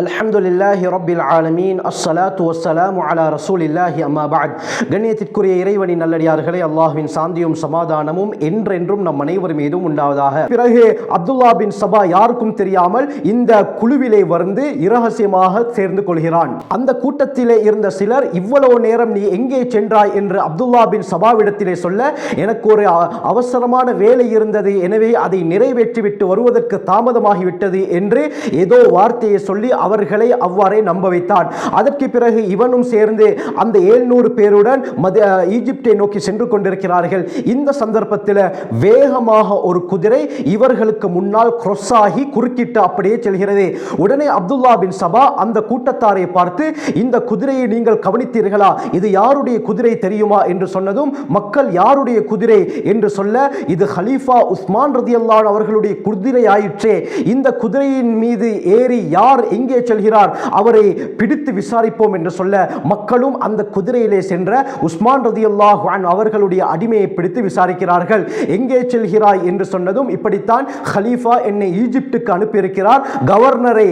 அல்ஹம்துலில்லாஹி ரப்பில் ஆலமீன். அஸ்ஸலாத்து வஸ்ஸலாமு அலா ரசூலில்லாஹி அம்மா பஅத் கண்ணியத்திற்குரிய இறைவனின் நல்லடியார்களே அல்லாஹ்வின் சாந்தியும் சமாதானமும் என்றென்றும் நம் அனைவர் மீதும் உண்டாவதாக. பிறகு அப்துல்லா பின் சபா யாருக்கும் தெரியாமல் இந்த குழுவிலே வந்து இரகசியமாக சேர்ந்து கொள்கிறான். அந்த கூட்டத்திலே இருந்த சிலர் இவ்வளவு நேரம் நீ எங்கே சென்றாய்? என்று அப்துல்லா பின் சபாவிடத்திலே சொல்ல எனக்கு ஒரு அவசரமான வேலை இருந்தது. எனவே அதை நிறைவேற்றிவிட்டு வருவதற்கு தாமதமாகிவிட்டது என்று ஏதோ வார்த்தையை சொல்லி அவர்களை அவ்வாறே நம்ப வைத்தான். அதற்கு பிறகு இவனும் சேர்ந்து அந்த ஏழ்நூறு பேருடன் மத ஈஜிப்டை நோக்கி சென்று கொண்டிருக்கிறார்கள். இந்த சந்தர்ப்பத்தில் வேகமாக ஒரு குதிரை இவர்களுக்கு முன்னால் cross ஆகி குறுக்கிட்டு அப்படியே செல்கிறது. உடனே அப்துல்லா பின் சபா அந்த கூட்டத்தாரை பார்த்து இந்த குதிரையை நீங்கள் கவனித்தீர்களா? இது யாருடைய குதிரை தெரியுமா? என்று சொன்னதும் மக்கள் யாருடைய குதிரை? என்று சொல்ல இது ஹலீஃபா உஸ்மான் ரதியல்லான் அவர்களுடைய குதிரை ஆயிற்றே இந்த குதிரையின் மீது ஏறி யார் எங்கே செல்கிறார்? அவரை பிடித்து விசாரிப்போம் என்று சொல்ல மக்களும் அந்த குதிரையிலே சென்ற உஸ்மான் ரதியுல்லாஹ் அவர்களுடைய அடிமையை பிடித்து விசாரிக்கிறார்கள். எங்கே செல்கிறாய் என்று சொன்னதும் இப்படித்தான் ஹலீஃபா என்னை ஈஜிப்டுக்கு அனுப்பியிருக்கிறார். கவர்னரை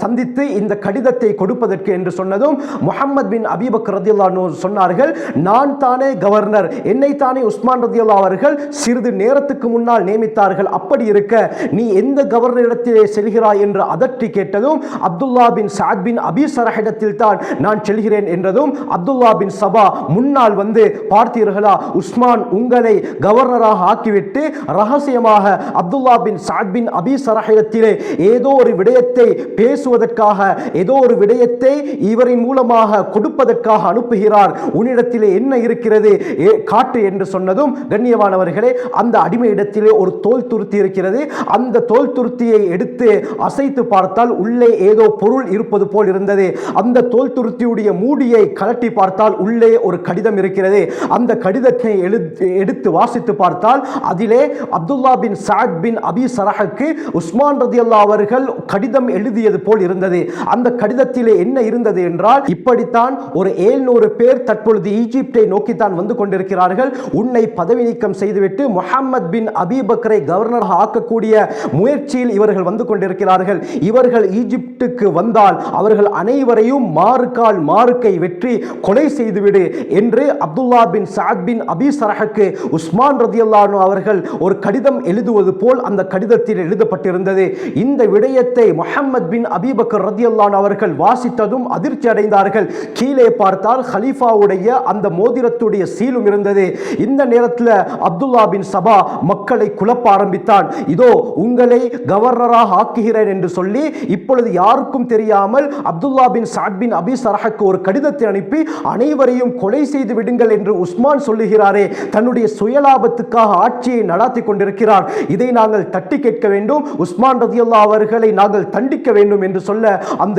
சந்தித்து இந்த கடிதத்தை கொடுப்பதற்கு என்று சொன்னதும் முகமது பின் அபிபக் ரதியுல்லா சொன்னார்கள் நான் தானே கவர்னர் என்னை தானே உஸ்மான் ரதியுல்லா அவர்கள் சிறிது நேரத்துக்கு முன்னால் நியமித்தார்கள். அப்படி இருக்க நீ எந்த கவர்னரிடத்திலே செல்கிறாய்? என்று அதட்டி கேட்டதும் அப்துல்லா பின் சாத் பின் அபி சரஹிடத்தில் தான் நான் செல்கிறேன் என்றதும் அப்துல்லா பின் சபா முன்னால் வந்து பார்த்தீர்களா? உஸ்மான் உங்களை கவர்னராக ஆக்கிவிட்டு ரகசியமாக அப்துல்லா பின் சாத் பின் அபி சரஹிடத்திலே ஏதோ ஒரு விடயத்தை பேசுவதற்காக ஏதோ ஒரு விடயத்தை இவரின் மூலமாக கொடுப்பதற்காக அனுப்புகிறார். உன்னிடத்திலே என்ன இருக்கிறது? ஏ- காட்டு என்று சொன்னதும் கண்ணியமானவர்களே அந்த அடிமையிடத்திலே ஒரு தோல் துருத்தி இருக்கிறது. அந்த தோல் துருத்தியை எடுத்து அசைத்து பார்த்தால் உள்ளே ஏதோ பொருள் இருப்பது போல் இருந்தது. அந்த தோல் துருத்தியுடைய மூடியை கலட்டி பார்த்தால் உள்ளே ஒரு கடிதம் இருக்கிறது. அந்த கடிதத்தை எழுத்து எடுத்து வாசித்து பார்த்தால் அதிலே அப்துல்லா பின் சாத் பின் அபி சரஹுக்கு உஸ்மான் ரதியல்லா அவர்கள் கடிதம் எழுதியது போல் இருந்தது. அந்த கடிதத்திலே என்ன இருந்தது என்றால் இப்படித்தான் ஒரு ஏழ்நூறு பேர் தற்பொழுது ஈஜிப்டை நோக்கித்தான் வந்து கொண்டிருக்கிறார்கள். உன்னை பதவி நீக்கம் செய்துவிட்டு முஹம்மது பின் அபிபக்கரை கவர்னராக ஆக்கக்கூடிய முயற்சியில் இவர்கள் வந்து கொண்டிருக்கிறார்கள். இவர்கள் வீட்டுக்கு வந்தால் அவர்கள் அனைவரையும் மாறுக்கால் மாறுக்கை வெற்றி கொலை செய்துவிடு என்று அப்துல்லா பின் சாத் பின் அபி சரஹக்கு உஸ்மான் ரதியல்லானு அவர்கள் ஒரு கடிதம் எழுதுவது போல் அந்த கடிதத்தில் எழுதப்பட்டிருந்தது. இந்த விடயத்தை முகமது பின் அபிபக்கர் ரதியல்லான் அவர்கள் வாசித்ததும் அதிர்ச்சி அடைந்தார்கள். கீழே பார்த்தால் ஹலீஃபாவுடைய அந்த மோதிரத்துடைய சீலும் இருந்தது. இந்த நேரத்தில் அப்துல்லா பின் சபா மக்களை குழப்ப ஆரம்பித்தான். இதோ உங்களை கவர்னராக ஆக்குகிறேன் என்று சொல்லி இப்பொழுது யாருக்கும் தெரியாமல் அப்துல்லா பின் சாத் பின் அபி சரஹக்கு ஒரு கடிதத்தை அனுப்பி அனைவரையும் கொலை செய்து விடுங்கள் என்று உஸ்மான் சொல்லுகிறாரே தன்னுடைய சுயலாபத்துக்காக ஆட்சியை நடாத்தி கொண்டிருக்கிறார். இதை நாங்கள் தட்டி கேட்க வேண்டும் உஸ்மான் ரதியல்லா அவர்களை நாங்கள் தண்டிக்க வேண்டும் என்று சொல்ல அந்த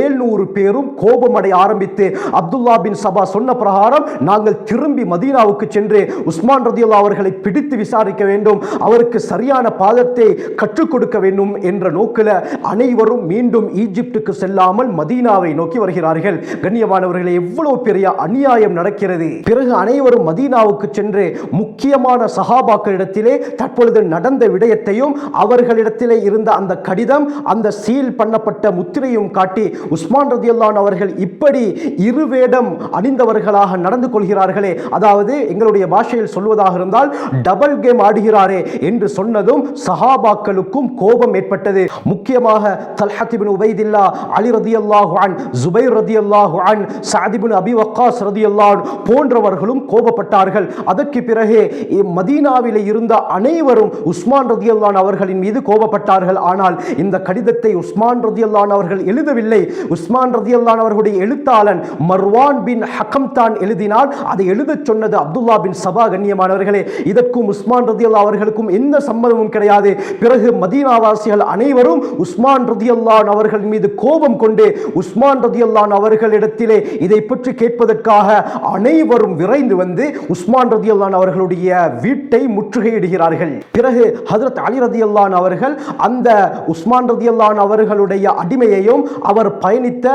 ஏழ்நூறு பேரும் கோபமடைய ஆரம்பித்து அப்துல்லா பின் சபா சொன்ன பிரகாரம் நாங்கள் திரும்பி மதீனாவுக்கு சென்று உஸ்மான் ரதியல்லா அவர்களை பிடித்து விசாரிக்க வேண்டும் அவருக்கு சரியான பாதத்தை கற்றுக் கொடுக்க வேண்டும் என்ற நோக்கில் அனைவரும் மீண்டும் ஈஜிப்டுக்கு செல்லாமல் மதீனாவை நோக்கி வருகிறார்கள். கண்ணியமானவர்களே எவ்வளவு பெரிய அநியாயம் நடக்கிறது. பிறகு அனைவரும் மதீனாவுக்கு சென்று முக்கியமான சஹாபாக்களிடத்திலே தற்பொழுது நடந்த விடயத்தையும் அவர்களிடத்திலே இருந்த அந்த கடிதம் அந்த சீல் பண்ணப்பட்ட முத்திரையும் காட்டி உஸ்மான் ரதியல்லான் அவர்கள் இப்படி இருவேடம் அணிந்தவர்களாக நடந்து கொள்கிறார்களே. அதாவது எங்களுடைய பாஷையில் சொல்வதாக இருந்தால் டபுள் கேம் ஆடுகிறாரே என்று சொன்னதும் சஹாபாக்களுக்கும் கோபம் ஏற்பட்டது. முக்கியமாக தல்ஹத் உபைதில்லா அலி ரதியல்லாஹு அன் ஜுபைர் ரதியல்லாஹு அன் சாதிபின் அபி வக்காஸ் ரதி அல்லான் போன்றவர்களும் கோபப்பட்டார்கள். அதற்கு பிறகு மதீனாவில் இருந்த அனைவரும் உஸ்மான் ரதி அல்லான் அவர்களின் மீது கோபப்பட்டார்கள். ஆனால் இந்த கடிதத்தை உஸ்மான் ரதி அல்லான் அவர்கள் எழுதவில்லை. உஸ்மான் ரதி அல்லான் அவர்களுடைய எழுத்தாளன் மர்வான் பின் ஹக்கம் தான் எழுதினால் அதை எழுதச் சொன்னது அப்துல்லா பின் சபா கண்ணியமானவர்களே இதற்கும் உஸ்மான் ரதி அல்லா அவர்களுக்கும் எந்த சம்மதமும் கிடையாது. பிறகு மதீனாவாசிகள் அனைவரும் உஸ்மான் ரதி ரதியல்லான் அவர்கள் மீது கோபம் கொண்டு உஸ்மான் ரதியல்லான் அவர்களிடத்திலே இதை பற்றி கேட்பதற்காக அனைவரும் விரைந்து வந்து உஸ்மான் ரதியல்லான் அவர்களுடைய வீட்டை முற்றுகையிடுகிறார்கள். பிறகு ஹதரத் அலி ரதியல்லான் அவர்கள் அந்த உஸ்மான் ரதியல்லான் அவர்களுடைய அடிமையையும் அவர் பயணித்த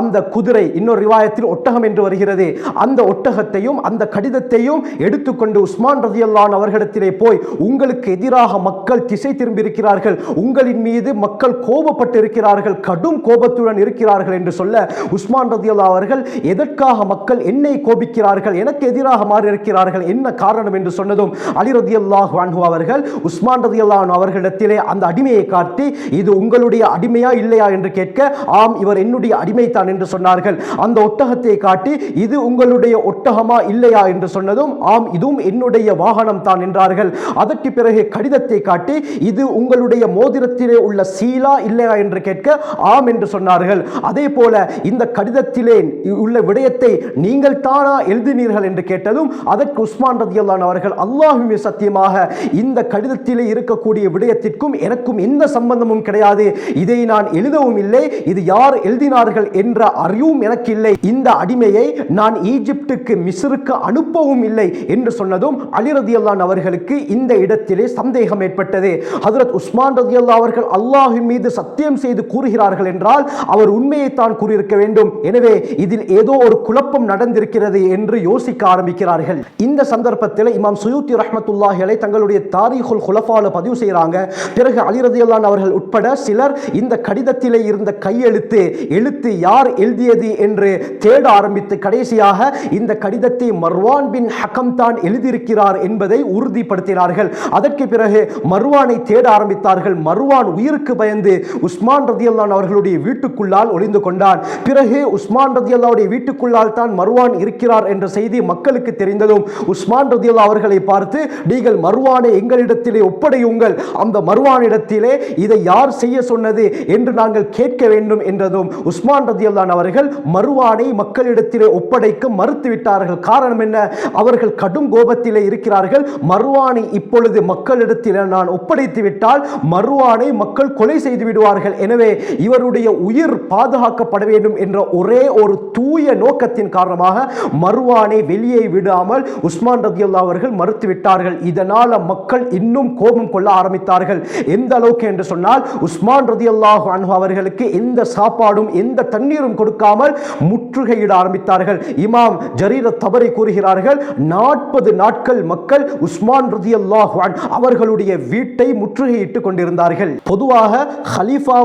அந்த குதிரை இன்னொரு ரிவாயத்தில் ஒட்டகம் என்று வருகிறது அந்த ஒட்டகத்தையும் அந்த கடிதத்தையும் எடுத்துக்கொண்டு உஸ்மான் ரதியல்லான் அவர்களிடத்திலே போய் உங்களுக்கு எதிராக மக்கள் திசை திரும்பியிருக்கிறார்கள். உங்களின் மீது மக்கள் கோபப்பட்டு இருக்கிறார்கள் கடும் கோபத்துடன் இருக்கிறார்கள் என்று சொல்ல உஸ்மான் ரதியல்லா அவர்கள் எதற்காக மக்கள் என்னை கோபிக்கிறார்கள்? எனக்கு எதிராக மாறி இருக்கிறார்கள் என்ன காரணம்? என்று சொன்னதும் அலி ரதியல்லாஹ் வான்ஹு அவர்கள் உஸ்மான் ரதியல்லாஹு அவர்களிடத்திலே அந்த அடிமையை காட்டி இது உங்களுடைய அடிமையா இல்லையா? என்று கேட்க ஆம் இவர் என்னுடைய அடிமைத்தான் என்று சொன்னார்கள். அந்த ஒட்டகத்தை காட்டி இது உங்களுடைய ஒட்டகமா இல்லையா? என்று சொன்னதும் ஆம் இதுவும் என்னுடைய வாகனம் தான் என்றார்கள். அதற்கு பிறகு கடிதத்தை காட்டி இது உங்களுடைய மோதிரத்திலே உள்ள சீலா இல்லையா? என்று என்று கேட்க ஆம் என்று சொன்னார்கள். அதே போல இந்த கடிதத்திலே உள்ள விடயத்தை நீங்கள் தானா எழுதினீர்கள் என்று கேட்டதும் அதற்கு உஸ்மான் ரதியல்லான் அவர்கள் அல்லாஹுமே சத்தியமாக இந்த கடிதத்திலே இருக்கக்கூடிய விடயத்திற்கும் எனக்கும் எந்த சம்பந்தமும் கிடையாது. இதை நான் எழுதவும் இல்லை. இது யார் எழுதினார்கள் என்ற அறிவும் எனக்கு இல்லை. இந்த அடிமையை நான் ஈஜிப்டுக்கு மிஸ்ருக்கு அனுப்பவும் இல்லை என்று சொன்னதும் அலி ரதியல்லான் அவர்களுக்கு இந்த இடத்திலே சந்தேகம் ஏற்பட்டது. ஹதரத் உஸ்மான் ரதியல்லா அவர்கள் அல்லாஹின் மீது சத்தியம் செய்து செய்து கூறுகிறார்கள் என்றால் அவர் உண்மையைத்தான் கூறியிருக்க வேண்டும். எனவே இதில் ஏதோ ஒரு குழப்பம் நடந்திருக்கிறது என்று யோசிக்க ஆரம்பிக்கிறார்கள். இந்த சந்தர்ப்பத்தில் இமாம் சுயூத்தி ரஹமத்துல்லாஹிகளை தங்களுடைய தாரீஹுல் குலஃபால பதிவு செய்கிறாங்க. பிறகு அலிரதியல்லான் அவர்கள் உட்பட சிலர் இந்த கடிதத்திலே இருந்த கையெழுத்து எழுத்து யார் எழுதியது என்று தேட ஆரம்பித்து கடைசியாக இந்த கடிதத்தை மர்வான் பின் ஹக்கம் தான் எழுதியிருக்கிறார் என்பதை உறுதிப்படுத்தினார்கள். அதற்கு பிறகு மர்வானை தேட ஆரம்பித்தார்கள். மர்வான் உயிருக்கு பயந்து உஸ்மான் உஸ்மான் ரதியல்லான் அவர்களுடைய வீட்டுக்குள்ளால் ஒளிந்து கொண்டான். பிறகு உஸ்மான் ரதியல்லாவுடைய வீட்டுக்குள்ளால் தான் மர்வான் இருக்கிறார் என்ற செய்தி மக்களுக்கு தெரிந்ததும் உஸ்மான் ரதியல்லா அவர்களை பார்த்து நீங்கள் மர்வானை எங்களிடத்திலே ஒப்படையுங்கள். அந்த மர்வானிடத்திலே இதை யார் செய்ய சொன்னது என்று நாங்கள் கேட்க வேண்டும் என்றதும் உஸ்மான் ரதியல்லான் அவர்கள் மர்வானை மக்களிடத்திலே ஒப்படைக்க மறுத்துவிட்டார்கள். காரணம் என்ன? அவர்கள் கடும் கோபத்திலே இருக்கிறார்கள். மர்வானை இப்பொழுது மக்களிடத்தில் நான் ஒப்படைத்து விட்டால் மர்வானை மக்கள் கொலை செய்து விடுவார்கள் எனவே இவருடைய உயிர் பாதுகாக்கப்பட வேண்டும் என்ற ஒரே ஒரு தூய நோக்கத்தின் காரணமாக மருவானை வெளியே விடாமல் உஸ்மான் ரதியுல்லா அவர்கள் மறுத்துவிட்டார்கள். இதனால் மக்கள் இன்னும் கோபம் கொள்ள ஆரம்பித்தார்கள். எந்த அளவுக்கு என்று சொன்னால் உஸ்மான் ரதியுல்லாஹ் அன்ஹு அவர்களுக்கு எந்த சாப்பாடும் எந்த தண்ணீரும் கொடுக்காமல் முற்றுகையிட ஆரம்பித்தார்கள். இமாம் ஜரீர தபரை கூறுகிறார்கள் நாற்பது நாட்கள் மக்கள் உஸ்மான் ரதியுல்லாஹ் அவர்களுடைய வீட்டை முற்றுகையிட்டுக் கொண்டிருந்தார்கள். பொதுவாக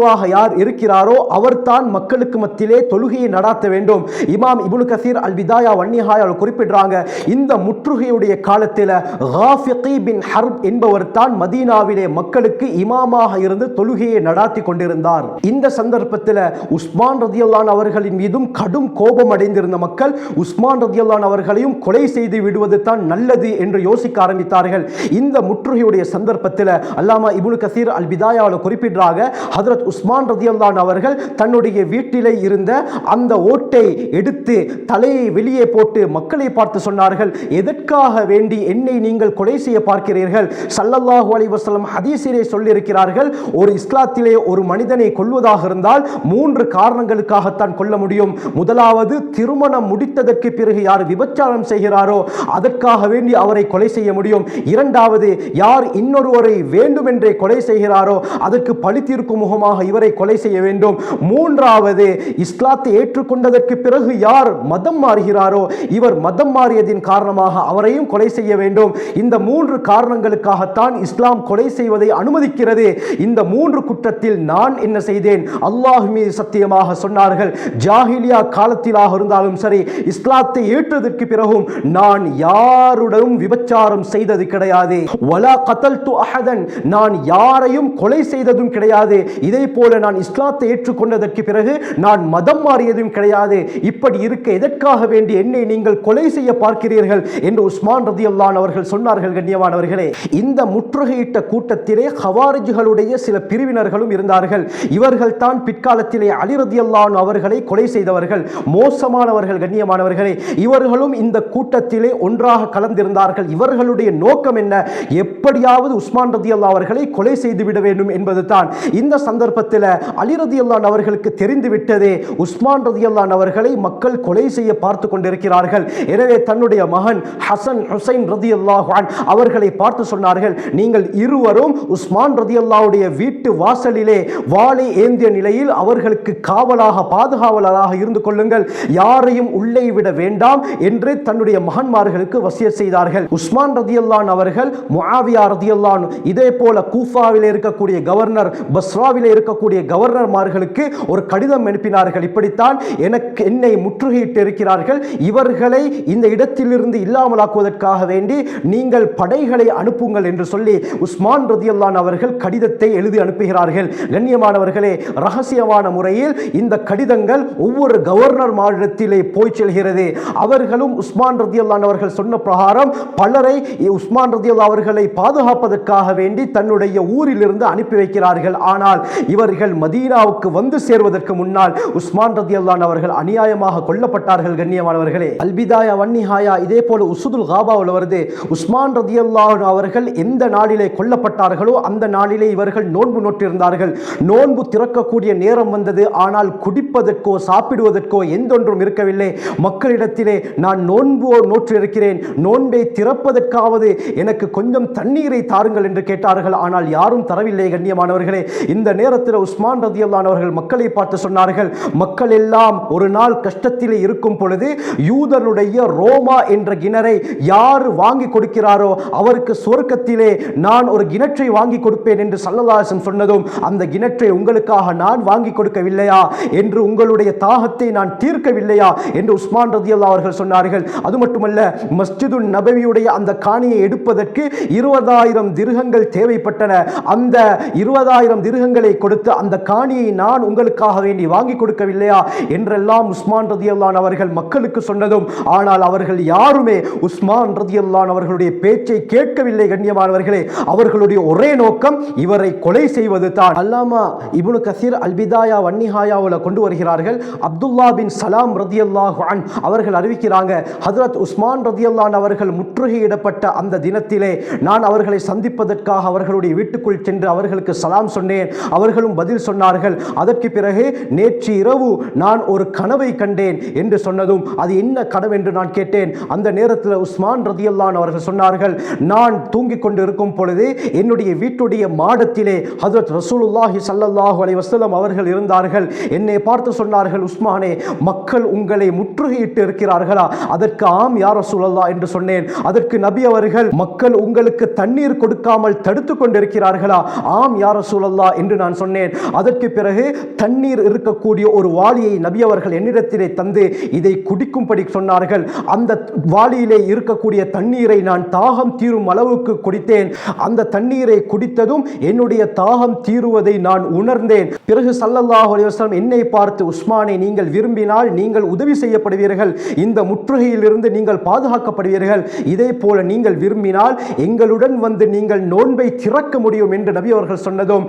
ஹலீஃபாவாக யார் இருக்கிறாரோ அவர்தான் மக்களுக்கு மத்தியிலே தொழுகையை நடாத்த வேண்டும். இமாம் இப்னு கசீர் அல் விதாயா வன்னிஹாயால் குறிப்பிடுறாங்க இந்த முற்றுகையுடைய காலத்தில் காஃபிகி பின் ஹர்ப் என்பவர் தான் மதீனாவிலே மக்களுக்கு இமாமாக இருந்து தொழுகையை நடாத்தி கொண்டிருந்தார். இந்த சந்தர்ப்பத்தில் உஸ்மான் ரதியல்லான் அவர்களின் மீதும் கடும் கோபம் அடைந்திருந்த மக்கள் உஸ்மான் ரதியல்லான் அவர்களையும் கொலை செய்து விடுவது தான் நல்லது என்று யோசிக்க ஆரம்பித்தார்கள். இந்த முற்றுகையுடைய சந்தர்ப்பத்தில் அல்லாமா இபுல் கசீர் அல் விதாயாவில் குறிப்பிடுறாங்க ஹதரத் உஸ்மான் ரதியல்லான் அவர்கள் தன்னுடைய வீட்டிலே இருந்த அந்த ஓட்டை எடுத்து தலையை வெளியே போட்டு மக்களை பார்த்து சொன்னார்கள் எதற்காக வேண்டி என்னை நீங்கள் கொலை செய்ய பார்க்கிறீர்கள்? சல்லல்லாஹு அலைஹி ஹதீசிலே சொல்லியிருக்கிறார்கள் ஒரு இஸ்லாத்திலே ஒரு மனிதனை கொள்வதாக இருந்தால் மூன்று காரணங்களுக்காகத்தான் கொல்ல முடியும். முதலாவது திருமணம் முடித்ததற்கு பிறகு யார் விபச்சாரம் செய்கிறாரோ அதற்காக வேண்டி அவரை கொலை செய்ய முடியும். இரண்டாவது யார் இன்னொருவரை வேண்டுமென்றே கொலை செய்கிறாரோ அதற்கு பழி தீர்க்கும் முகமாக இவரை கொலை செய்ய வேண்டும். மூன்றாவது இஸ்லாத்தை ஏற்றுக்கொண்டதற்கு பிறகு யார் மதம் மாறுகிறாரோ இவர் மதம் மாறியதின் காரணமாக அவரையும் கொலை செய்ய வேண்டும். இந்த மூன்று காரணங்களுக்காகத்தான் இஸ்லாம் கொலை செய்வதை அனுமதிக்கிறது. இந்த மூன்று குற்றத்தில் நான் என்ன செய்தேன்? அல்லாஹ் மீது சத்தியமாக சொன்னார்கள். ஜாகிலியா காலத்திலாக இருந்தாலும் சரி இஸ்லாத்தை ஏற்றதற்கு பிறகும் நான் யாருடனும் விபச்சாரம் செய்தது கிடையாது. நான் யாரையும் கொலை செய்ததும் கிடையாது. இதை போல நான் இஸ்லாத்தை ஏற்றுக்கொண்டதற்கு பிறகு நான் மதம் மாறியதும் கிடையாது. இப்படி இருக்க எதற்காக வேண்டி என்னை நீங்கள் கொலை செய்ய பார்க்கிறீர்கள்? என்று உஸ்மான் ரதி அல்லான் அவர்கள் சொன்னார்கள் கண்ணியமானவர்களே. இந்த முற்றுகையிட்ட கூட்டத்திலே ஹவாரிஜுகளுடைய சில பிரிவினர்களும் இருந்தார்கள். இவர்கள் தான் பிற்காலத்திலே அலி ரதியல்லான் அவர்களை கொலை செய்தவர்கள். மோசமானவர்கள் கண்ணியமானவர்களே. இவர்களும் இந்த கூட்டத்திலே ஒன்றாக கலந்திருந்தார்கள். இவர்களுடைய நோக்கம் என்ன? எப்படியாவது உஸ்மான் ரதி அல்லா அவர்களை கொலை செய்து விட வேண்டும் என்பது தான் இந்த சந்தர்ப்பத்தில் சந்தர்ப்பத்தில் அலி ரதியல்லான் அவர்களுக்கு தெரிந்துவிட்டதே உஸ்மான் ரதியல்லான் அவர்களை மக்கள் கொலை செய்ய பார்த்து கொண்டிருக்கிறார்கள். எனவே தன்னுடைய மகன் ஹசன் ஹுசைன் ரதி அல்லாஹான் அவர்களை பார்த்து சொன்னார்கள் நீங்கள் இருவரும் உஸ்மான் ரதி அல்லாவுடைய வீட்டு வாசலிலே வாளை ஏந்திய நிலையில் அவர்களுக்கு காவலாக பாதுகாவலராக இருந்து கொள்ளுங்கள். யாரையும் உள்ளே விட வேண்டாம் என்று தன்னுடைய மகன்மார்களுக்கு வசிய செய்தார்கள். உஸ்மான் ரதியல்லான் அவர்கள் முஆவியா ரதியல்லான் இதே போல கூஃபாவில் இருக்கக்கூடிய கவர்னர் பஸ்ராவில் இருக்க இருக்கக்கூடிய கவர்னர்மார்களுக்கு ஒரு கடிதம் அனுப்பினார்கள். இப்படித்தான் எனக்கு என்னை முற்றுகையிட்டு இருக்கிறார்கள் இவர்களை இந்த இடத்திலிருந்து இல்லாமலாக்குவதற்காக வேண்டி நீங்கள் படைகளை அனுப்புங்கள் என்று சொல்லி உஸ்மான் ரதியல்லான் அவர்கள் கடிதத்தை எழுதி அனுப்புகிறார்கள். கண்ணியமானவர்களே ரகசியமான முறையில் இந்த கடிதங்கள் ஒவ்வொரு கவர்னர் மாநிலத்திலே போய் செல்கிறது. அவர்களும் உஸ்மான் ரதியல்லான் அவர்கள் சொன்ன பிரகாரம் பலரை உஸ்மான் ரதியல்லா அவர்களை பாதுகாப்பதற்காக வேண்டி தன்னுடைய ஊரிலிருந்து அனுப்பி வைக்கிறார்கள். ஆனால் இவர் இவர்கள் மதீனாவுக்கு வந்து சேர்வதற்கு முன்னால் உஸ்மான் ரதி அல்லான் அவர்கள் அநியாயமாக கொல்லப்பட்டார்கள் கண்ணியமானவர்களே. அல்பிதாயா வன்னிஹாயா இதே போல உசுதுல் காபாவில் வருது உஸ்மான் ரதி அல்லான் அவர்கள் எந்த நாளிலே கொல்லப்பட்டார்களோ அந்த நாளிலே இவர்கள் நோன்பு நோட்டிருந்தார்கள் நோன்பு திறக்கக்கூடிய நேரம் வந்தது. ஆனால் குடிப்பதற்கோ சாப்பிடுவதற்கோ எந்தொன்றும் இருக்கவில்லை. மக்களிடத்திலே நான் நோன்பு நோற்றிருக்கிறேன். நோன்பை திறப்பதற்காவது எனக்கு கொஞ்சம் தண்ணீரை தாருங்கள் என்று கேட்டார்கள். ஆனால் யாரும் தரவில்லை கண்ணியமானவர்களே. இந்த நேரத்தில் உஸ்மான் ரதியல்லான் அவர்கள் மக்களை பார்த்து சொன்னார்கள் மக்கள் எல்லாம் ஒரு நாள் கஷ்டத்திலே இருக்கும் பொழுது யூதனுடைய ரோமா என்ற கிணறை யார் வாங்கி கொடுக்கிறாரோ அவருக்கு சொர்க்கத்திலே நான் ஒரு கிணற்றை வாங்கி கொடுப்பேன் என்று சல்லல்லாசன் சொன்னதும் அந்த கிணற்றை உங்களுக்காக நான் வாங்கி கொடுக்கவில்லையா என்று உங்களுடைய தாகத்தை நான் தீர்க்கவில்லையா என்று உஸ்மான் ரதியல்லா அவர்கள் சொன்னார்கள். அது மட்டுமல்ல மஸ்ஜிது நபவியுடைய அந்த காணியை எடுப்பதற்கு இருபதாயிரம் திருகங்கள் தேவைப்பட்டன. அந்த இருபதாயிரம் திருகங்களை கொடு கொடுத்து அந்த காணியை நான் உங்களுக்காக வேண்டி வாங்கி கொடுக்கவில்லையா? என்றெல்லாம் உஸ்மான் ரதியல்லான் அவர்கள் மக்களுக்கு சொன்னதும் ஆனால் அவர்கள் யாருமே உஸ்மான் ரதியல்லான் அவர்களுடைய பேச்சை கேட்கவில்லை கண்ணியமானவர்களே. அவர்களுடைய ஒரே நோக்கம் இவரை கொலை செய்வது தான். அல்லாமா இபுனு கசீர் அல்பிதாயா வன்னிஹாயாவில் கொண்டு வருகிறார்கள். அப்துல்லா பின் சலாம் ரதியல்லாஹ் அன் அவர்கள் அறிவிக்கிறாங்க ஹதரத் உஸ்மான் ரதியல்லான் அவர்கள் முற்றுகையிடப்பட்ட அந்த தினத்திலே நான் அவர்களை சந்திப்பதற்காக அவர்களுடைய வீட்டுக்குள் சென்று அவர்களுக்கு சலாம் சொன்னேன். அவர்கள் அவர்களும் பதில் சொன்னார்கள். அதற்கு பிறகு நேற்று இரவு நான் ஒரு கனவை கண்டேன் என்று சொன்னதும் அது என்ன கனவு என்று நான் கேட்டேன். அந்த நேரத்தில் உஸ்மான் ரதியல்லான் அவர்கள் சொன்னார்கள் நான் தூங்கிக் கொண்டு இருக்கும் பொழுது என்னுடைய வீட்டுடைய மாடத்திலே ஹசரத் ரசூலுல்லாஹி ஸல்லல்லாஹு அலி வசலம் அவர்கள் இருந்தார்கள். என்னை பார்த்து சொன்னார்கள் உஸ்மானே மக்கள் உங்களை முற்றுகையிட்டு இருக்கிறார்களா? அதற்கு ஆம் யார் ரசூலல்லா என்று சொன்னேன். அதற்கு நபி அவர்கள் மக்கள் உங்களுக்கு தண்ணீர் கொடுக்காமல் தடுத்து கொண்டிருக்கிறார்களா? ஆம் யார் ரசூலல்லா என்று நான் சொன்னேன். அதற்கு பிறகு தண்ணீர் இருக்கக்கூடிய ஒரு வாளியை நபி அவர்கள் என்னிடத்திலே தந்து இதை குடிக்கும்படி சொன்னார்கள். அந்த வாளியிலே இருக்கக்கூடிய தண்ணீரை நான் தாகம் தீரும் அளவுக்கு குடித்தேன். அந்த தண்ணீரை குடித்ததும் என்னுடைய தாகம் தீருவதை நான் உணர்ந்தேன். பிறகு சல்லல்லாஹ் அலைஹி என்னை பார்த்து உஸ்மானை நீங்கள் விரும்பினால் நீங்கள் உதவி செய்யப்படுவீர்கள். இந்த முற்றுகையிலிருந்து நீங்கள் பாதுகாக்கப்படுவீர்கள். இதே போல நீங்கள் விரும்பினால் எங்களுடன் வந்து நீங்கள் நோன்பை திறக்க முடியும் என்று நபி அவர்கள் சொன்னதும்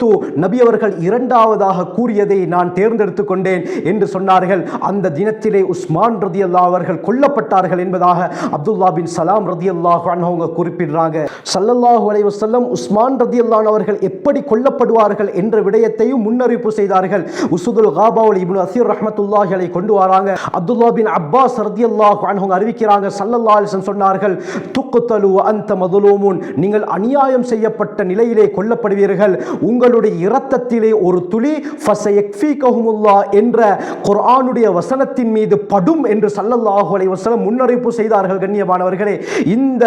ஃபஹ்தர்து நபி அவர்கள் இரண்டாவதாக கூறியதை நான் தேர்ந்தெடுத்து கொண்டேன் என்று சொன்னார்கள். அந்த தினத்திலே உஸ்மான் ரதி அல்லா அவர்கள் கொல்லப்பட்டார்கள் என்பதாக அப்துல்லா பின் சலாம் ரதி அல்லாஹ் அவங்க குறிப்பிடுறாங்க. சல்லல்லாஹு அலைஹி வஸல்லம் உஸ்மான் ரதியல்லான் அவர்கள் எப்படி கொல்லப்படுவார்கள் என்ற விடயத்தையும் முன்னறிவிப்பு செய்தார்கள். உசுதுல் காபாவுல் இப்னு அசீர் ரஹ்மத்துல்லாஹி அலைஹி கொண்டு வராங்க. அப்துல்லா பின் அப்பாஸ் ரதி அல்லாஹ் அவங்க அறிவிக்கிறாங்க. சல்லல்லா அலிசன் சொன்னார்கள் துக்குத்தலு அந்த மதுலூமுன். நீங்கள் அநியாயம் செய்யப்பட்ட நிலையிலே கொல்லப்படுவீர்கள். உங்கள் உங்களுடைய இரத்தத்திலே ஒரு துளி ஃபசயக்ஃபீகஹுமுல்லா என்ற குர்ஆனுடைய வசனத்தின் மீது படும் என்று சல்லல்லாஹு அலைஹி வஸல்லம் முன்னறிவிப்பு செய்தார்கள் கண்ணியமானவர்களே. இந்த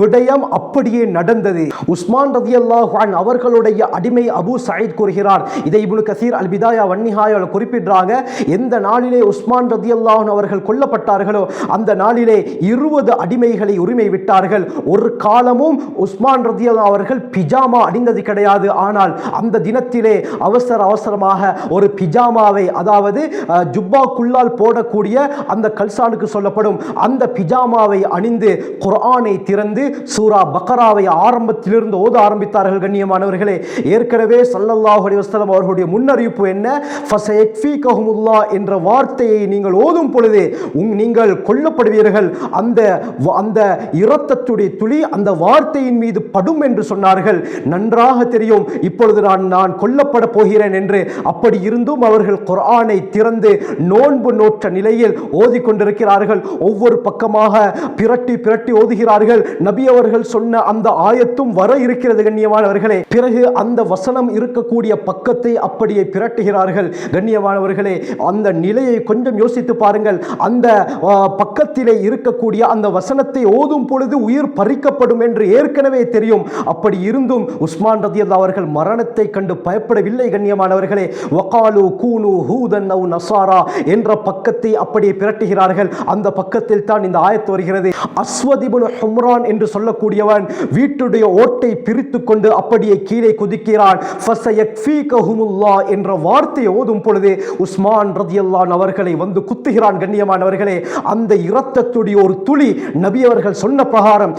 விடயம் அப்படியே நடந்தது. உஸ்மான் ரதியல்லாஹு அன் அவர்களுடைய அடிமை அபு சயீத் கூறுகிறார் இதை இப்னு கசீர் அல் பிதாயா வன்னிஹாயால் குறிப்பிடுறாங்க எந்த நாளிலே உஸ்மான் ரதியல்லாஹு அவர்கள் கொல்லப்பட்டார்களோ அந்த நாளிலே இருபது அடிமைகளை உரிமை விட்டார்கள். ஒரு காலமும் உஸ்மான் ரதியல்லா அவர்கள் பிஜாமா அணிந்தது கிடையாது. ஆனால் அந்த தினத்திலே அவசர அவசரமாக ஒரு பிஜாமாவை அதாவது ஜுப்பாக்குள்ளால் போடக்கூடிய அந்த கல்சானுக்கு சொல்லப்படும் அந்த பிஜாமாவை அணிந்து குரானை திறந்து சூரா பக்கராவை ஆரம்பத்திலிருந்து ஓத ஆரம்பித்தார்கள் கண்ணியமானவர்களே. ஏற்கனவே சல்லல்லாஹு அலைஹி அவர்களுடைய முன்னறிவிப்பு என்ன? ஃபசயக்ஃபீகஹுமுல்லாஹ் என்ற வார்த்தையை நீங்கள் ஓதும் பொழுது உங் நீங்கள் கொல்லப்படுவீர்கள். அந்த அந்த இரத்தத்துடைய துளி அந்த வார்த்தையின் மீது படும் என்று சொன்னார்கள். நன்றாக தெரியும். இப்பொழுது நான் தான் நான் கொல்லப்பட போகிறேன் என்று அப்படி இருந்தும் அவர்கள் குரானை திறந்து நோன்பு நோற்ற நிலையில் ஓதிக்கொண்டிருக்கிறார்கள். ஒவ்வொரு பக்கமாக பிரட்டி பிரட்டி ஓதுகிறார்கள். நபி அவர்கள் சொன்ன அந்த ஆயத்தும் வர இருக்கிறது கண்ணியமானவர்களே. பிறகு அந்த வசனம் இருக்கக்கூடிய பக்கத்தை அப்படியே பிரட்டுகிறார்கள். கண்ணியமானவர்களே அந்த நிலையை கொஞ்சம் யோசித்து பாருங்கள். அந்த பக்கத்திலே இருக்கக்கூடிய அந்த வசனத்தை ஓதும் பொழுது உயிர் பறிக்கப்படும் என்று ஏற்கனவே தெரியும். அப்படி இருந்தும் உஸ்மான் ரதியல்லா அவர்கள் மரணத்தை கண்டு பயப்படவில்லை கண்ணியமானவர்களே. ஒகாலு கூனு ஹூதன் நவ் நசாரா என்ற பக்கத்தை அப்படியே பிரட்டுகிறார்கள். அந்த பக்கத்தில் தான் இந்த ஆயத்து வருகிறது. அஸ்வதிபுன் ஹும்ரான் என்று சொல்லக்கூடியவன் வீட்டுடைய ஓட்டை பிரித்து கொண்டு அப்படியே கீழே குதிக்கிறான். என்ற வார்த்தையை ஓதும் பொழுது உஸ்மான் ரதியல்லான் அவர்களை வந்து குத்துகிறான் கண்ணியமானவர்களே. அந்த இரத்தத்துடைய ஒரு துளி நபி அவர்கள் சொன்ன பிரகாரம்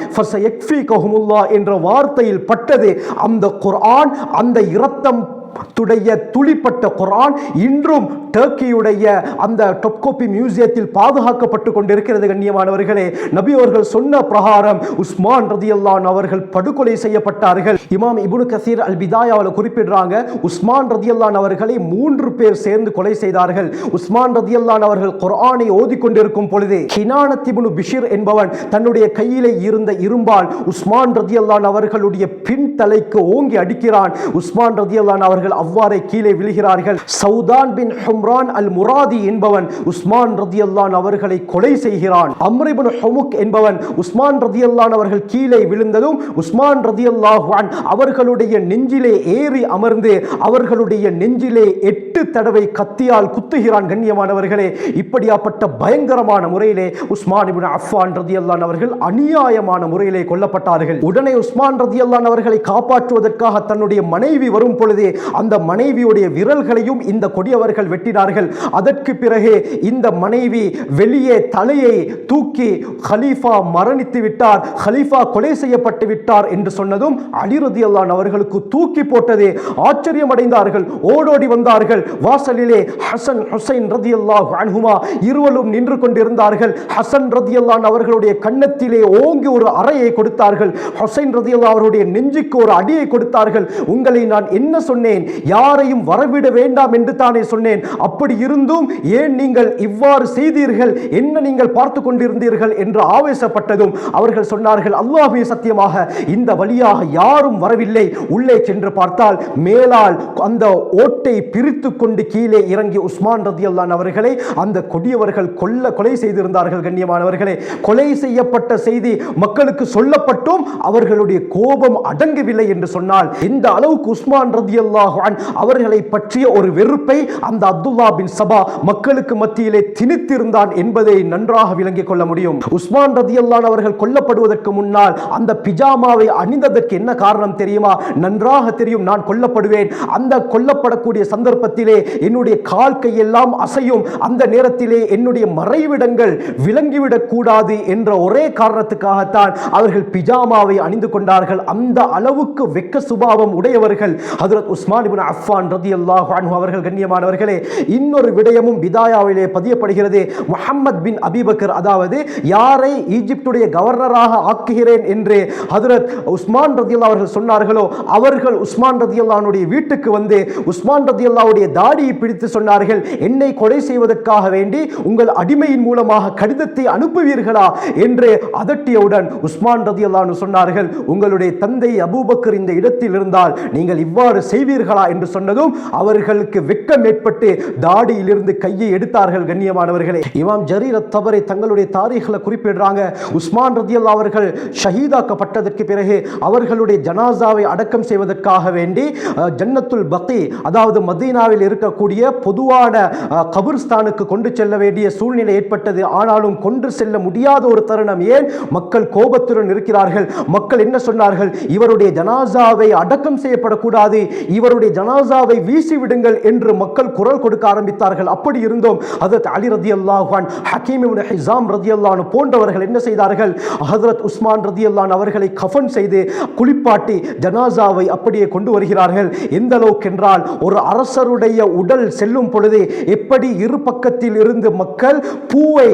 என்ற வார்த்தையில் பட்டது. அந்த குர்ஆன் அந்த இரத்தம் துடைய துளிப்பட்ட குரான் இன்றும் டர்க்கியுடைய அந்த டொப்கோப்பி மியூசியத்தில் பாதுகாக்கப்பட்டு கொண்டிருக்கிறது கண்ணியமானவர்களே. நபி அவர்கள் சொன்ன பிரகாரம் உஸ்மான் ரதியல்லான் அவர்கள் படுகொலை செய்யப்பட்டார்கள். இமாம் இபுனு கசீர் அல் பிதாயாவில் குறிப்பிடுறாங்க உஸ்மான் ரதியல்லான் அவர்களை மூன்று பேர் சேர்ந்து கொலை செய்தார்கள். உஸ்மான் ரதியல்லான் அவர்கள் குர்ஆனை ஓதிக்கொண்டிருக்கும் பொழுது ஹினானத்திபுனு பிஷிர் என்பவன் தன்னுடைய கையிலே இருந்த இரும்பால் உஸ்மான் ரதியல்லான் அவர்களுடைய பின் தலைக்கு ஓங்கி அடிக்கிறான். உஸ்மான் ரதியல்லான் அவர்கள் அவ்வாறே கீழே விழுகிறார்கள். சவுதான் பின் ஹும்ரான் அல் முராதி என்பவன் உஸ்மான் ரதியல்லான் அவர்களை கொலை செய்கிறான். அம்ரிபின் ஹுமுக் என்பவன் உஸ்மான் ரதியல்லான் அவர்கள் கீழே விழுந்ததும் உஸ்மான் ரதியல்லாஹான் அவர்களுடைய நெஞ்சிலே ஏறி அமர்ந்து அவர்களுடைய நெஞ்சிலே எட்டு தடவை கத்தியால் குத்துகிறான் கண்ணியமானவர்களே. இப்படியாப்பட்ட பயங்கரமான முறையிலே உஸ்மான் இப்னு அஃபான் ரதியல்லான் அவர்கள் அநியாயமான முறையிலே கொல்லப்பட்டார்கள். உடனே உஸ்மான் ரதியல்லான் அவர்களை காப்பாற்றுவதற்காக தன்னுடைய மனைவி வரும் பொழுதே அந்த மனைவியுடைய விரல்களையும் இந்த கொடியவர்கள் வெட்டினார்கள். அதற்கு பிறகு இந்த மனைவி வெளியே தலையை தூக்கி ஹலீஃபா மரணித்து விட்டார். ஹலீஃபா கொலை செய்யப்பட்டு விட்டார் என்று சொன்னதும் அலி அல்லான் அவர்களுக்கு தூக்கி போட்டதே ஆச்சரியம் அடைந்தார்கள் ஓடோடி வந்தார்கள். வாசலிலே ஹசன் ஹுசைன் ரதியல்லாஹு அன்ஹுமா இருவரும் நின்று கொண்டிருந்தார்கள். ஹசன் ரதியல்லான் அவர்களுடைய கன்னத்திலே ஓங்கி ஒரு அறையை கொடுத்தார்கள். ஹுசைன் ரதியல்லா அவருடைய நெஞ்சுக்கு ஒரு அடியை கொடுத்தார்கள். உங்களை நான் என்ன சொன்னேன்? யாரையும் வரவிட வேண்டாம் என்று தானே சொன்னேன். அப்படி இருந்தும் ஏன் நீங்கள் இவ்வாறு செய்தீர்கள்? என்ன நீங்கள் பார்த்து கொண்டிருந்தீர்கள் என்று ஆவேசப்பட்டதும் அவர்கள் சொன்னார்கள் அல்லாஹே சத்தியமாக இந்த வழியாக யாரும் வரவில்லை. உள்ளே சென்று பார்த்தால் மேலால் அந்த ஓட்டை பிரித்து கொண்டு கீழே இறங்கி உஸ்மான் ரதியல்லான் அவர்களை அந்த கொடியவர்கள் கொல்ல கொலை செய்திருந்தார்கள் கண்ணியமானவர்களே. கொலை செய்யப்பட்ட செய்தி மக்களுக்கு சொல்லப்பட்டும் அவர்களுடைய கோபம் அடங்கவில்லை என்று சொன்னால் இந்த அளவுக்கு உஸ்மான் ரதியல்லாஹு அவர்களை பற்றிய ஒரு வெறுப்பை அந்த அப்துல்லா பின் சபா மக்களுக்கு மத்தியிலே திணித்திருந்தான் என்பதை நன்றாக விளங்கிக் கொள்ள முடியும். உஸ்மான் ரதியல்லான் அவர்கள் கொல்லப்படுவதற்கு முன்னால் அந்த பிஜாமாவை அணிந்ததற்கு என்ன காரணம் தெரியுமா? நன்றாக தெரியும் நான் கொல்லப்படுவேன். அந்த கொல்லப்படக்கூடிய சந்தர்ப்பத்திலே என்னுடைய கால் கையெல்லாம் அசையும். அந்த நேரத்திலே என்னுடைய மறைவிடங்கள் விளங்கிவிடக் கூடாது என்ற ஒரே காரணத்துக்காகத்தான் அவர்கள் பிஜாமாவை அணிந்து கொண்டார்கள். அந்த அளவுக்கு வெக்க சுபாவம் உடையவர்கள் உஸ்மான் உஸ்மான் இபின் அஃபான் ரதியல்லாஹு அன்ஹு அவர்கள் கண்ணியமானவர்களே இன்னொரு விடயமும் பிதாயாவிலே பதியப்படுகிறது. முஹம்மத் பின் அபிபக்கர் அதாவது யாரை ஈஜிப்டுடைய கவர்னராக ஆக்குகிறேன் என்று ஹதரத் உஸ்மான் ரதியல்லா அவர்கள் சொன்னார்களோ அவர்கள் உஸ்மான் ரதியல்லானுடைய வீட்டுக்கு வந்து உஸ்மான் ரதியல்லாவுடைய தாடியை பிடித்து சொன்னார்கள் என்னை கொலை செய்வதற்காக வேண்டி உங்கள் அடிமையின் மூலமாக கடிதத்தை அனுப்புவீர்களா? என்று அதட்டியவுடன் உஸ்மான் ரதியல்லானு சொன்னார்கள் உங்களுடைய தந்தை அபூபக்கர் இந்த இடத்தில் இருந்தால் நீங்கள் இவ்வாறு செய்வீர்கள்? என்று சொன்னதும் அவர்களுக்கு வெக்கம் ஏற்பட்டு தாடியிலிருந்து கையை எடுத்தார்கள் கண்ணியமானவர்களே. இமாம் ஜரீர் தவறை தங்களுடைய தாரீகளை குறிப்பிடுறாங்க. உஸ்மான் ரதியல்லா அவர்கள் ஷஹீதாக்கப்பட்டதற்கு பிறகு அவர்களுடைய ஜனாசாவை அடக்கம் செய்வதற்காக வேண்டி ஜன்னத்துல் பக்கி அதாவது மதீனாவில் இருக்கக்கூடிய பொதுவான கபிர்ஸ்தானுக்கு கொண்டு செல்ல வேண்டிய சூழ்நிலை ஏற்பட்டது. ஆனாலும் கொண்டு செல்ல முடியாத ஒரு தருணம் ஏன்? மக்கள் கோபத்துடன் இருக்கிறார்கள். மக்கள் என்ன சொன்னார்கள்? இவருடைய ஜனாசாவை அடக்கம் செய்யப்படக்கூடாது. இவருடைய ஜனாசாவை வீசி விடுங்கள் என்று மக்கள் குரல் கொடுக்க ஆரம்பித்தார்கள். அப்படி இருந்தோம். ஹதரத் அலி ரதி அல்லாஹான் ஹக்கீம் ஹிசாம் ரதி அல்லான் போன்றவர்கள் என்ன செய்தார்கள்? ஹதரத் உஸ்மான் ரதி அல்லான் அவர்களை கஃபன் செய்து குளிப்பாட்டி ஜனாசாவை அப்படியே கொண்டு வருகிறார்கள். எந்த அளவுக்கு என்றால் ஒரு அரசருடைய உடல் செல்லும் பொழுது எப்படி இரு பக்கத்தில் இருந்து மக்கள் பூவை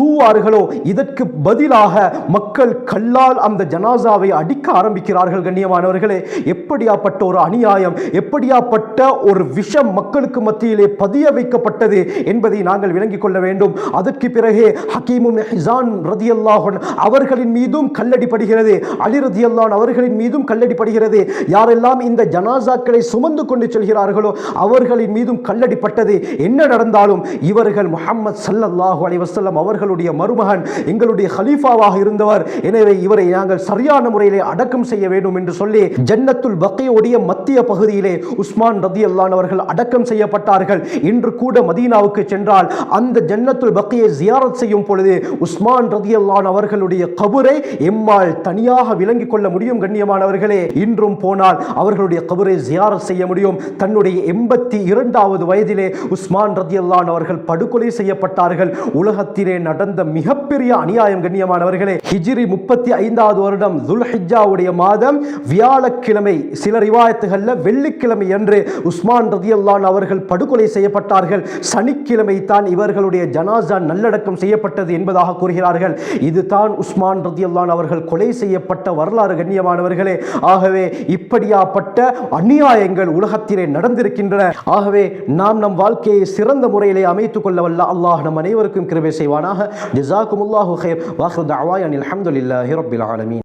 தூவார்களோ இதற்கு பதிலாக மக்கள் கல்லால் அந்த ஜனாசாவை அடிக்க ஆரம்பிக்கிறார்கள் கண்ணியமானவர்களே. எப்படியாப்பட்ட ஒரு அநியாயம் எப்படியாப்பட்ட ஒரு விஷம் மக்களுக்கு மத்தியிலே பதிய வைக்கப்பட்டது என்பதை நாங்கள் விளங்கிக் கொள்ள வேண்டும். அதற்கு பிறகு ஹக்கீமும் ஹிசான் ரதியல்லாஹன் அவர்களின் மீதும் கல்லடிப்படுகிறது. அலி ரதியல்லான் அவர்களின் மீதும் கல்லடிப்படுகிறது. யாரெல்லாம் இந்த ஜனாசாக்களை சுமந்து கொண்டு செல்கிறார்களோ அவர்களின் மீதும் கல்லடிப்பட்டது. என்ன நடந்தாலும் இவர்கள் முஹம்மது ஸல்லல்லாஹு அலைஹி அவர்களுடைய மருமகன் எங்களுடைய ஹலீஃபாவாக இருந்தவர். எனவே இவரை நாங்கள் சரியான முறையிலே அடக்கம் செய்ய வேண்டும் என்று சொல்லி ஜன்னத்துல் பக்கையுடைய மத்திய பகுதியிலே நேரத்திலே உஸ்மான் ரதி அல்லானவர்கள் அடக்கம் செய்யப்பட்டார்கள். இன்று கூட மதீனாவுக்கு சென்றால் அந்த ஜன்னத்துல் பக்கையை ஜியாரத் செய்யும் பொழுது உஸ்மான் ரதி அல்லானவர்களுடைய கபுரை எம்மால் தனியாக விளங்கிக் கொள்ள முடியும் கண்ணியமானவர்களே. இன்றும் போனால் அவர்களுடைய கபுரை ஜியாரத் செய்ய முடியும். தன்னுடைய எண்பத்தி இரண்டாவது வயதிலே உஸ்மான் ரதி அல்லானவர்கள் படுகொலை செய்யப்பட்டார்கள். உலகத்திலே நடந்த மிகப்பெரிய அநியாயம் கண்ணியமானவர்களே. ஹிஜிரி முப்பத்தி ஐந்தாவது வருடம் துல்ஹிஜாவுடைய மாதம் வியாழக்கிழமை. சில ரிவாயத்துகள்ல வெள்ளிக்கிழமை என்று உஸ்மான் ரதியல்லான் அவர்கள் படுகொலை செய்யப்பட்டார்கள். சனிக்கிழமை தான் இவர்களுடைய ஜனாசா நல்லடக்கம் செய்யப்பட்டது என்பதாக கூறுகிறார்கள். இதுதான் உஸ்மான் ரதியல்லான் அவர்கள் கொலை செய்யப்பட்ட வரலாறு கண்ணியமானவர்களே. ஆகவே இப்படியாப்பட்ட அநியாயங்கள் உலகத்திலே நடந்திருக்கின்றன. ஆகவே நாம் நம் வாழ்க்கையை சிறந்த முறையிலே அமைத்துக் கொள்ள வல்ல அல்லாஹ் நம் அனைவருக்கும் கிருபை செய்வானாக. ஜிசாக்குமுல்லாஹு ஹைர் வாஹு தஅவாயன் அல்ஹம்துலில்லாஹி ரப்பில் ஆலமீன்.